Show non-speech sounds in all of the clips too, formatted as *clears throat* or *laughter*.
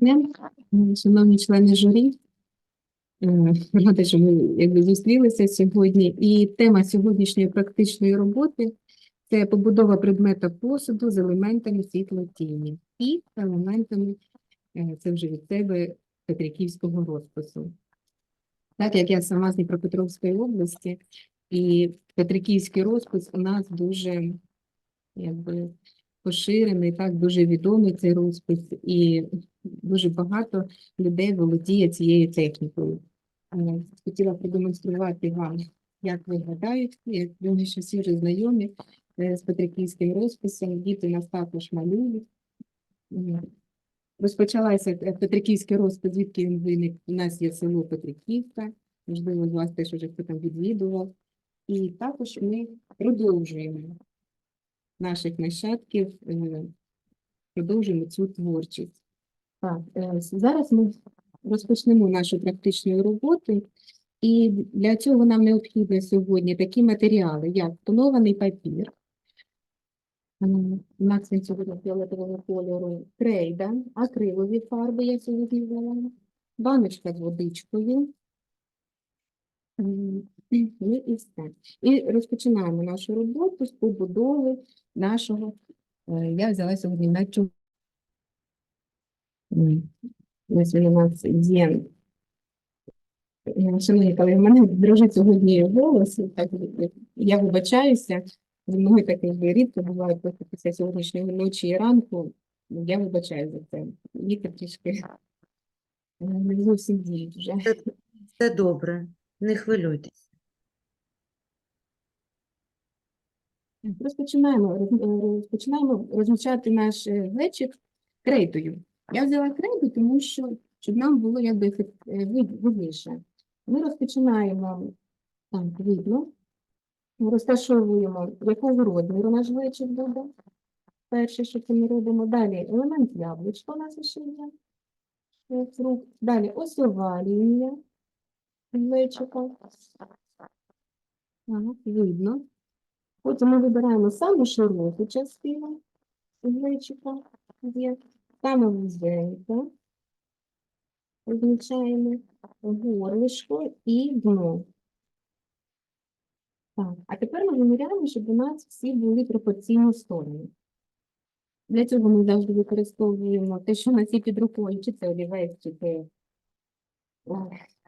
дня, шановні члени журі. Е, Рада, що ми якби зустрілися сьогодні. І тема сьогоднішньої практичної роботи це побудова предмета посуду з елементами світлотіні і елементами, е, це вже від себе Петриківського розпису. Так як я сама з Дніпропетровської області, і Петриківський розпис у нас дуже якби поширений, так дуже відомий цей розпис, і дуже багато людей володіє цією технікою. Е, Хотіла продемонструвати вам, як виглядають, я думаю, що всі вже знайомі е, з Петриківським розписом. Діти нас також малюють. Розпочалася е, Петриківський розпис, звідки він виник. У нас є село Петриківка, можливо, з вас теж уже хто там відвідував. І також ми продовжуємо наших нащадків, продовжуємо цю творчість. Так, е, зараз ми розпочнемо нашу практичну роботу, і для цього нам необхідно сьогодні такі матеріали, як тонований папір, м, у нас він сьогодні фіолетового кольору, крейда, акрилові фарби, я сьогодні взяла, баночка з водичкою, ну і все. І розпочинаємо нашу роботу з побудови нашого, е, я взяла сьогодні на чу. Ось він у нас є. Е, Шановні колеги, в мене дрожить сьогодні голос, так я вибачаюся. Зі мною таке рідко буває просто після сьогоднішньої ночі і ранку. Я вибачаю за це. Ліки трішки е, не зовсім діють вже. Все добре, не хвилюйтесь. Розпочинаємо, роз- е, розпочинаємо розмічати наш глечик крейдою. Я взяла крейду, тому що щоб нам було якби е, вид- видніше. Ми розпочинаємо так, видно, розташовуємо, якого розміру наш глечик буде. Перше, що це ми робимо. Далі елемент яблучка у нас ще є. Е. Далі осьова лінія глечика. Ага, видно. Потім ми вибираємо саму широку частину глечика, саме вузенька, позначаємо горлишко і дно. Так, а тепер ми виміряємо, щоб у нас всі були пропорційні сторони. Для цього ми завжди використовуємо те, що у нас є під рукою, чи це олівець, чи це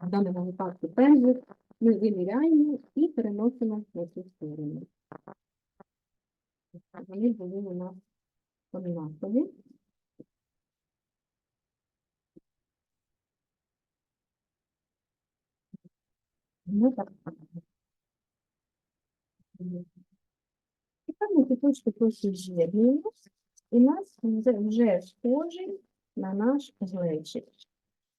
в даному випадку пензлик. Ми виміряємо і переносимо на цю сторону. Вони були у нас однакові. Ну, так. Тепер ми куточки трохи з'єднуємо, і нас вже- схожий на наш глечик.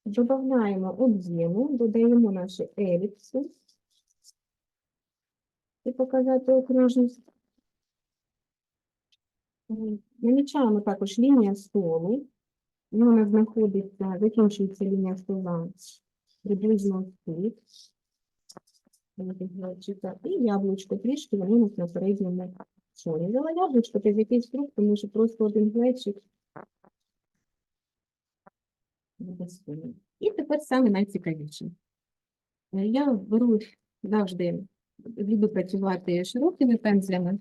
Додаємо об'єму, додаємо наші еліпси. І показати окружність. Намічаємо також лінія столу. І Вона знаходиться, закінчується лінія стола приблизно тут. І яблучко трішки вони у нас на передньому фоні. Взяла яблучко, це з якийсь фрукт, тому що просто один глечик. І тепер саме найцікавіше. Е, Я беру завжди, люблю працювати широкими пензлями,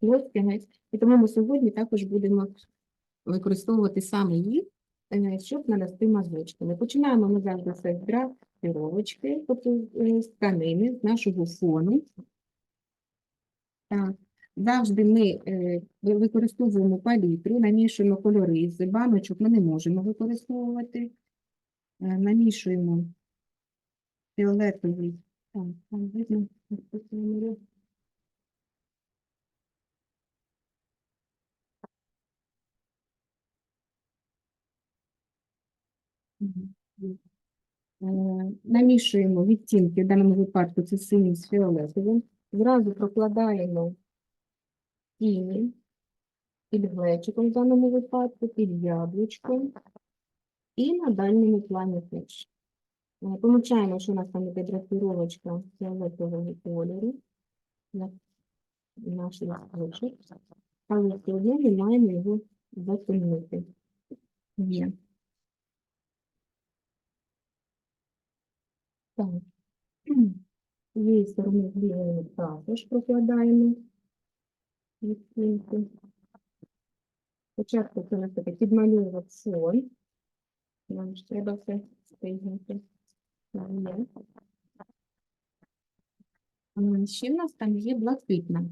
плоскими, і тому ми сьогодні також будемо використовувати саме їх, е, щоб нанести мазочками. Починаємо ми завжди з драпіровочки, тобто е, з тканини, з нашого фону. Так. Завжди ми е, використовуємо палітру, намішуємо кольори з баночок, ми не можемо використовувати. Е, намішуємо фіолетовий. Так, там видно, як Намішуємо відтінки, в даному випадку це синій з фіолетовим. Зразу прокладаємо тіні під глечиком в даному випадку, під яблучком і на дальньому плані теж. Е, Помічаємо, що у нас там іде драпіровочка фіолетового кольору на наш листочок, але сьогодні ми маємо його затемнити. Є. Так. *clears throat* З зліва також прокладаємо відтінки. Спочатку це нас таке підмальовок фон. Нам ж треба все встигнути. Ще в нас там є блакитна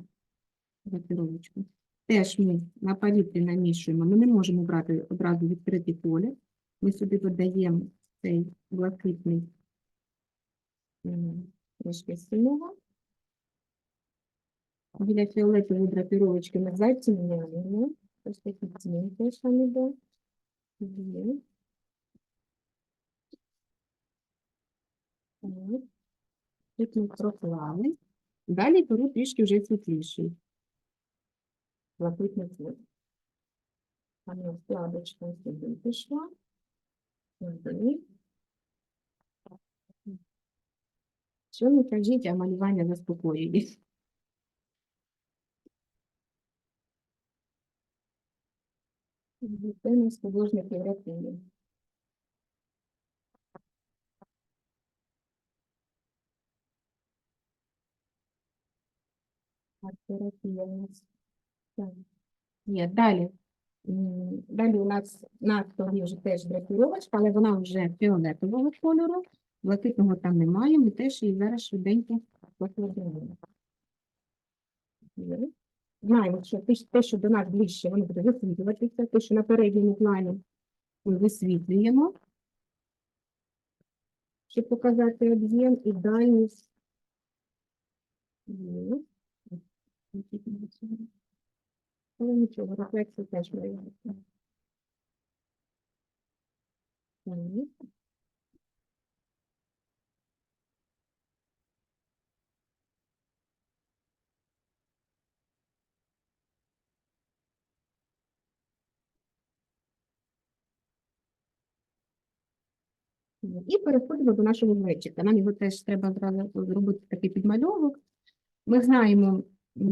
графіровочка. Теж ми на палітрі намішуємо. Ми не можемо брати одразу відкритий колір. Ми сюди додаємо цей блакитний трошки синього. Біля фіолетової драпіровочки ми затемняємо. Ось такі теж там іде. Є. Так. Тут ми проклали. Далі беру трішки вже світліший. Блакитний цвіт. Там складочка сюди пішла. Сюди. Не кажіть, а малювання заспокоює. Це у нас художник Арт-терапія у нас. Так. Є, далі. Далі у нас на столі вже теж драпіровочка, але вона вже фіолетового кольору. Блакитного там немає, ми теж її зараз швиденько покладемо. Знаємо, що те, що до нас ближче, воно буде висвітлюватися, те, що на передньому плані ми висвітлюємо, щоб показати об'єм і дальність. Але нічого, рефлексія теж бути. Так. І переходимо до нашого глечика. Нам його теж треба зробити такий підмальовок. Ми знаємо,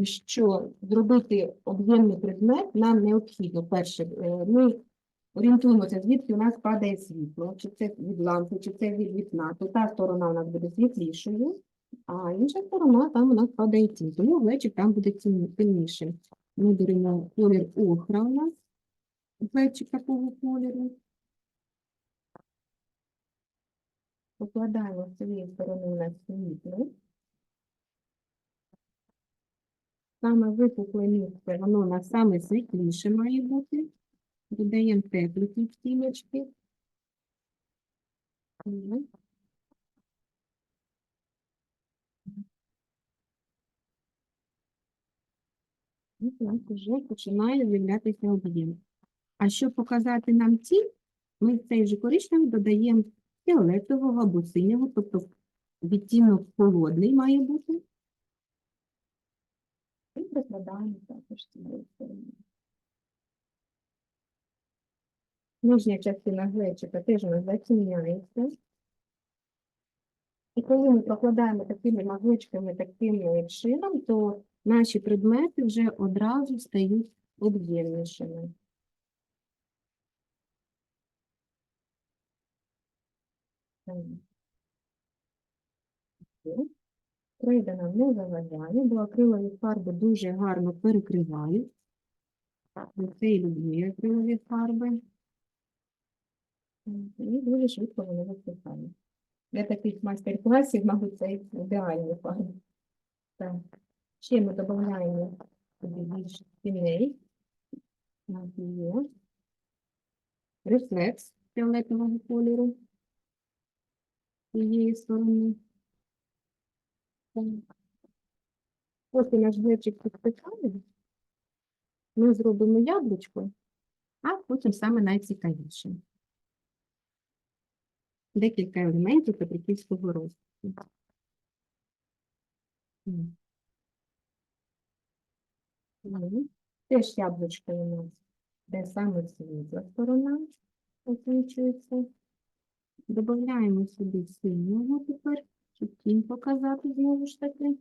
що зробити об'ємний предмет нам необхідно. Перше, е, ми орієнтуємося, звідки у нас падає світло, чи це від лампи, чи це від вікна. То та сторона у нас буде світлішою, а інша сторона там у нас падає тінь. Тому глечик там буде темнішим. Ми беремо колір охра у нас, глечик такого кольору. Покладаємо з цієї сторони у нас світло. Саме випукле місце, воно у нас саме світліше має бути. Додаємо теплі відтіночки. Є. І нас вже починає з'являтися об'єм. А щоб показати нам тінь, ми в цей же коричневий додаємо фіолетового або синього, тобто відтінок холодний має бути. І прикладаємо також з цієї сторони. Нижня частина глечика теж у нас затемняється. І коли ми прокладаємо такими магличками, таким чином, то наші предмети вже одразу стають об'ємнішими. Так. Є. Крейда нам не заважає, бо акрилові фарби дуже гарно перекривають. Це і люблю акрилові фарби. І дуже швидко вони висихають. Для таких майстер-класів, мабуть, це ідеальні фарби. Так. Ще ми додаємо більш тіней. Рефлекс фіолетового кольору з цієї сторони. Так. Наш глечик підпікає, ми зробимо яблучко, а потім саме найцікавіше. Декілька елементів петриківського розпису. М. Ну, Теж яблучко у нас, де саме світла сторона освічується. Додаємо сюди синього тепер, щоб тінь показати знову ж таки.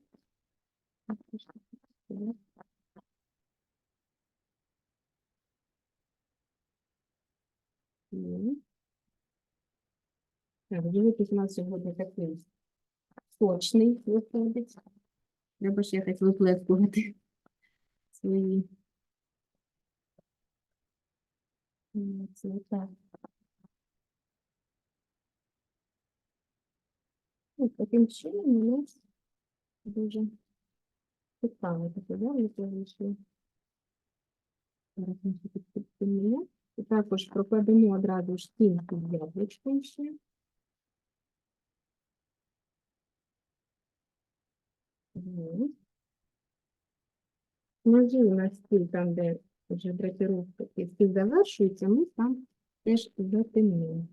Так, дивитись у нас сьогодні такий сочний виходить. Треба ж якось виплескувати свої. Це так. Таким чином у нас дуже цікаво таке явище вийшло. Зараз ми тут підпилимо. І також прокладемо одразу стінку з яблучком ще. Внизу у нас стіл, там, де вже драпіровка і стіл завершується, ми там теж затемнимо.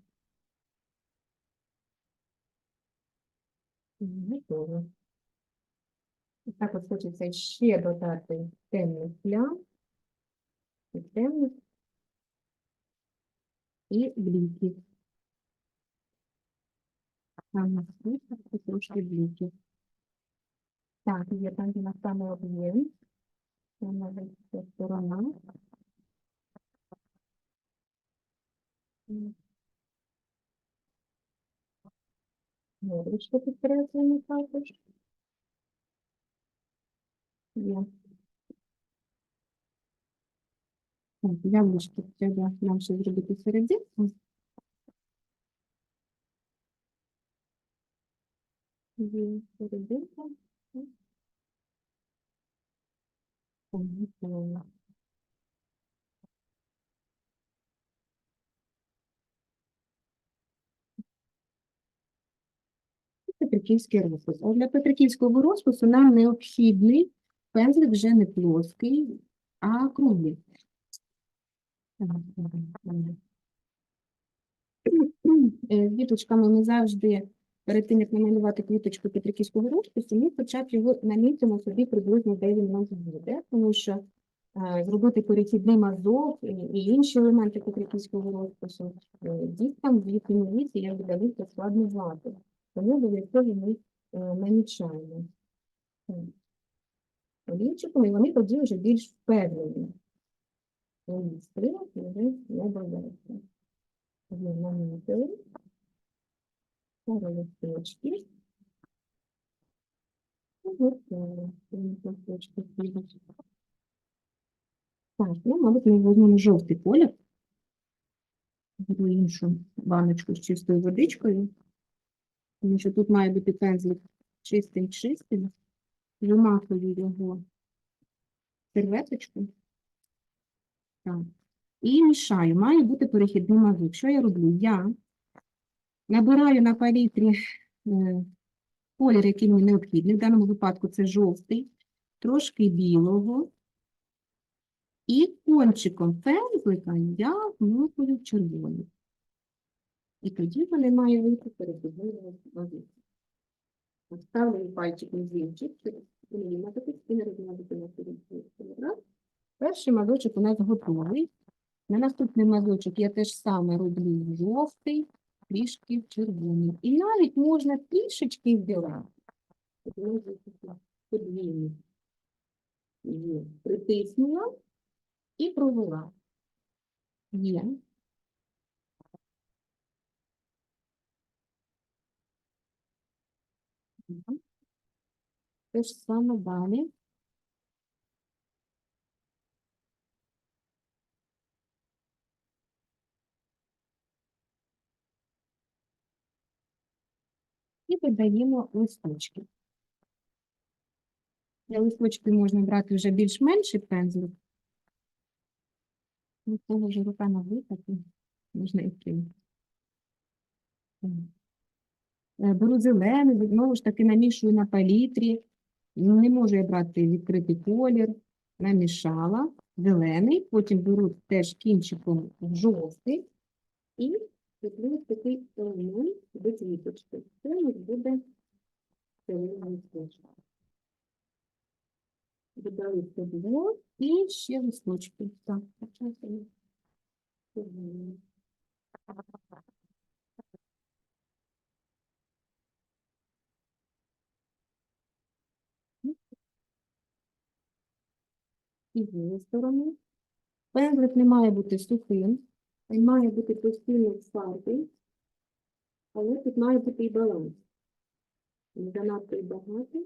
Готово. І так от хочеться ще додати темних плям, темних, і бліків. Там нас і трошки бліків. Так, є там, де на саме об'єм. Це може сторона. М. Горочка підкреслена також. Є. Яблучки треба нам ще зробити серединку. Є серединка. Петриківський розпис. А для Петриківського розпису нам необхідний пензлик вже не плоский, а круглий. Давай. Е, Квіточками ми завжди, перед тим, як намалювати квіточку Петриківського розпису, ми б його намітимо собі приблизно, де він у нас буде, тому що е, зробити перехідний мазок і, інші елементи Петриківського розпису е, діткам в їхньому віці, як видалися, складно звати. Тому обов'язково ми е, намічаємо. Так. І вони тоді вже більш впевнені. Свої стрілки вже не бояться. Намітили. І готово. Ці. Так, ну, мабуть, ми візьмемо жовтий колір. Беру іншу баночку з чистою водичкою. Тому що тут має бути пензлик чистим-чистим. Вимахую його серветочку. Так. І мішаю. Має бути перехідний мазок. Що я роблю? Я набираю на палітрі е, колір, який мені необхідний. В даному випадку це жовтий, трошки білого. І кончиком пензлика я вмикую червоний. І тоді вони мають вийти перехідний мазок. Ставлю пальчик на звінчик, виматити, і не розмовити на раз. Перший мазочок у нас готовий. На наступний мазочок я теж саме роблю жовтий, трішки червоний. І навіть можна трішечки. Подвійний. Притиснула і провела. Є. Те ж саме далі. І додаємо листочки. Для листочки можна брати вже більш менший пензлик. Ну, коли вже рука набита, то можна і кинути. Е, Беру зелений, знову ж таки намішую на палітрі. Не можу я брати відкритий колір. Намішала зелений, потім беру теж кінчиком жовтий і роблю такий елемент до квіточки. Це у буде зелений листочок. Додали стебло і ще листочки. Так, почати. І з цієї сторони. Пензлик не має бути сухим, він має бути постійно фарбий, але тут має бути і баланс. Не занадто й багато.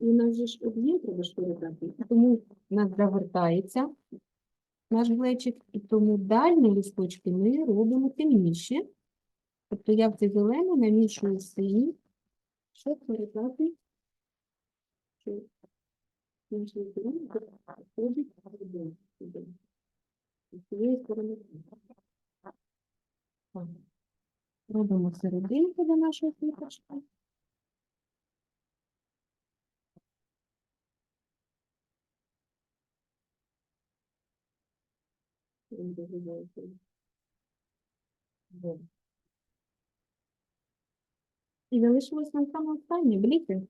І у нас же ж об'єм треба ж передати, тому нас завертається наш глечик, і тому дальні листочки ми робимо темніші. Тобто я в цей зелений намішую синій, щоб передати, що наш зелений виходить в. З цієї сторони. Робимо серединку до нашої квіточки. Він. Добре. І залишилось нам саме останнє бліки.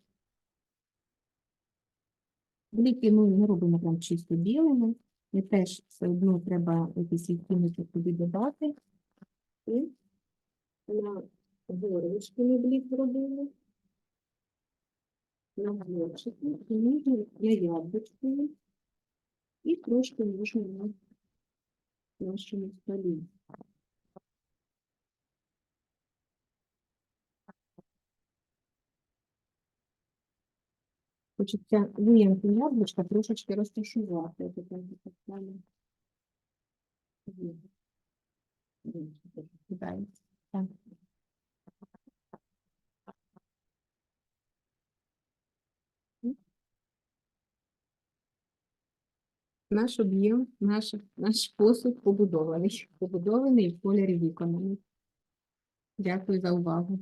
Бліки ми не робимо прям чисто білими. І теж все одно треба якісь відтінки туди додати. І на горлышки ми блік робили. На глечику, і яблучкою. І трошки можна на нашому столі. Хочеться виямку яблучка трошечки розташувати. Так, так само. Є. Є, так, кидається. Так. Наш об'єм, наш, наш посуд побудований, побудований в кольорі виконаний. Дякую за увагу.